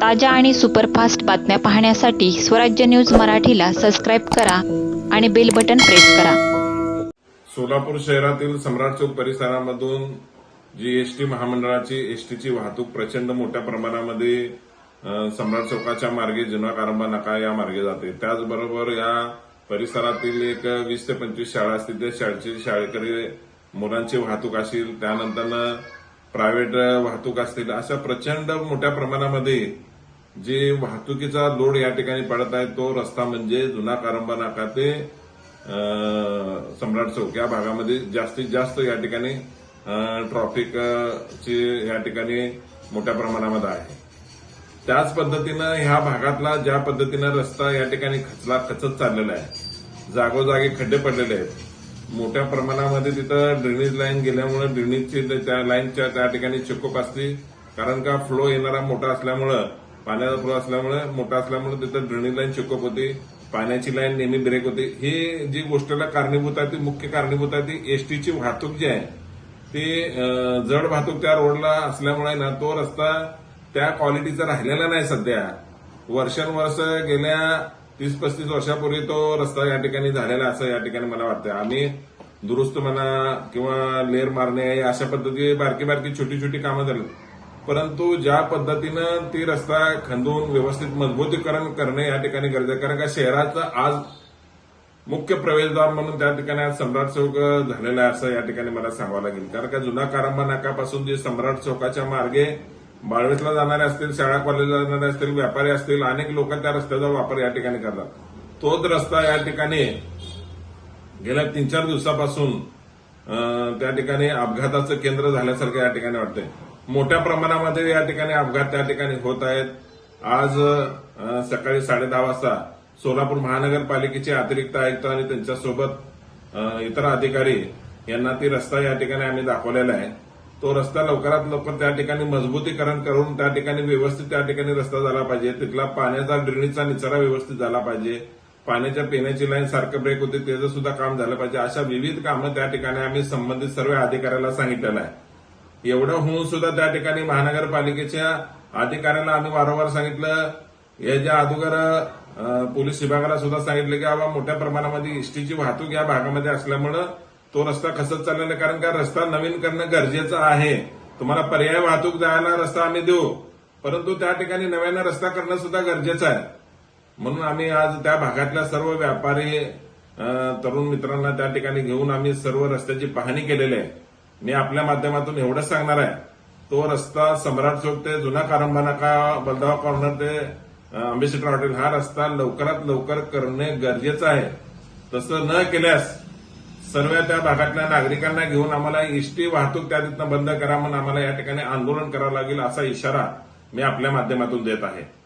ताज्या आणि सुपरफास्ट बातम्या पाहण्यासाठी स्वराज्य न्यूज मराठीला सबस्क्राईब करा आणि बेल बटन प्रेस करा. सोलापूर शहरातील सम्राट चौक परिसरामधून जी एसटी महामंडळाची एसटीची वाहतूक प्रचंड मोठ्या प्रमाणामध्ये सम्राट चौकाच्या मार्गे जुना कारंबा नका या मार्गे जाते. त्याचबरोबर या परिसरातील एक वीस ते पंचवीस शाळा असतील त्या शाळेची शाळेकडे मुलांची वाहतूक असेल त्यानंतर प्रायव्हेट वाहतूक असतील अशा प्रचंड मोठ्या प्रमाणामध्ये जे वाहतुकीचा लोड या ठिकाणी पडत आहे तो रस्ता म्हणजे जुना कारंबा नाका ते सम्राट चौक. या भागामध्ये जास्तीत जास्त या ठिकाणी ट्रॉफिकची या ठिकाणी मोठ्या प्रमाणामध्ये आहे. त्याच पद्धतीनं ह्या भागातला ज्या पद्धतीनं रस्ता या ठिकाणी खचला खचत चाललेला आहे जागोजागी खड्डे पडलेले आहेत. मोठ्या प्रमाणामध्ये तिथं ड्रेनेज लाईन गेल्यामुळे ड्रेनेजची त्या लाईनच्या त्या ठिकाणी चिकोप असते कारण का फ्लो येणारा मोठा असल्यामुळं पाण्याचा फ्लो असल्यामुळे मोठा असल्यामुळे तिथं ड्रेनेज लाईन चेकअप होती. पाण्याची लाईन नेहमी ब्रेक होते. हे जी गोष्टीला कारणीभूत आहे ती मुख्य कारणीभूत आहे ती एसटीची वाहतूक जी आहे ती जड वाहतूक त्या रोडला असल्यामुळे ना तो रस्ता त्या क्वालिटीचा राहिलेला नाही सध्या. वर्षानुवर्ष गेल्या तीस पस्तीस वर्षापूर्वी तो रस्ता या ठिकाणी झालेला असं या ठिकाणी मला वाटतं आम्ही दुरुस्त म्हणा किंवा लेर मारणे अशा पद्धती बारकी बारकी छोटी छोटी कामं झाली. परंतु ज्या पद्धतीनं ती रस्ता खंदून व्यवस्थित मजबूतीकरण करणे या ठिकाणी गरजेचं आहे. कारण का शहराचं आज मुख्य प्रवेशद्वार म्हणून त्या ठिकाणी आज सम्राट चौक झालेला आहे असं या ठिकाणी मला सांगावं लागेल. कारण का जुना कारंबा नाकापासून जे सम्राट चौकाच्या मार्गे बाळवेतला जाणारे असतील शाळा कॉलेजला जाणारे असतील व्यापारी असतील अनेक लोक त्या रस्त्याचा वापर या ठिकाणी करतात. तोच रस्ता या ठिकाणी गेल्या तीन चार दिवसापासून त्या ठिकाणी अपघाताचं केंद्र झाल्यासारखं या ठिकाणी वाटतंय. मोठ्या प्रमाणामध्ये या ठिकाणी अपघात त्या ठिकाणी होत आहेत. आज सकाळी साडेदहा वाजता सोलापूर महानगरपालिकेचे अतिरिक्त आयुक्त आणि त्यांच्यासोबत इतर अधिकारी यांना ती रस्ता या ठिकाणी आम्ही दाखवलेला आहे. तो रस्ता लवकरात लवकर त्या ठिकाणी मजबूतीकरण करून त्या ठिकाणी व्यवस्थित त्या ठिकाणी रस्ता झाला पाहिजे. तिथला पाण्याचा ड्रेनेजचा निचरा व्यवस्थित झाला पाहिजे. पाण्याच्या पिण्याची लाईन सारखं ब्रेक होते त्याचं सुद्धा काम झालं पाहिजे. अशा विविध कामं त्या ठिकाणी आम्ही संबंधित सर्व अधिकाऱ्याला सांगितलेलं आहे. एवढं होऊन सुद्धा त्या ठिकाणी महानगरपालिकेच्या अधिकाऱ्यांना आम्ही वारंवार सांगितलं. याच्या अगोदर पोलीस विभागाला सुद्धा सांगितलं की बाबा मोठ्या प्रमाणामध्ये इष्टीची वाहतूक या भागामध्ये असल्यामुळं तो रस्ता खसत चाललेला आहे. कारण का रस्ता नवीन करणं गरजेचं आहे. तुम्हाला पर्याय वाहतूक जायला रस्ता आम्ही देऊ. परंतु त्या ठिकाणी नव्यानं रस्ता करणं सुद्धा गरजेचं आहे. म्हणून आम्ही आज त्या भागातल्या सर्व व्यापारी तरुण मित्रांना त्या ठिकाणी घेऊन आम्ही सर्व रस्त्याची पाहणी केलेली आहे. मी आपल्या माध्यमातून एवढंच सांगणार आहे. तो रस्ता सम्राट चौक ते जुना कारंबा नाका बलदावा कॉर्नर ते अं, अम्बेसिडर हॉटेल हा रस्ता लवकरात लवकर करणे गरजेचं आहे. तसं न केल्यास सर्व त्या भागातल्या नागरिकांना घेऊन आम्हाला एसटी वाहतूक त्या तिथनं बंद करा म्हणून आम्हाला या ठिकाणी आंदोलन करावं लागेल असा इशारा मी आपल्या माध्यमातून देत आहे.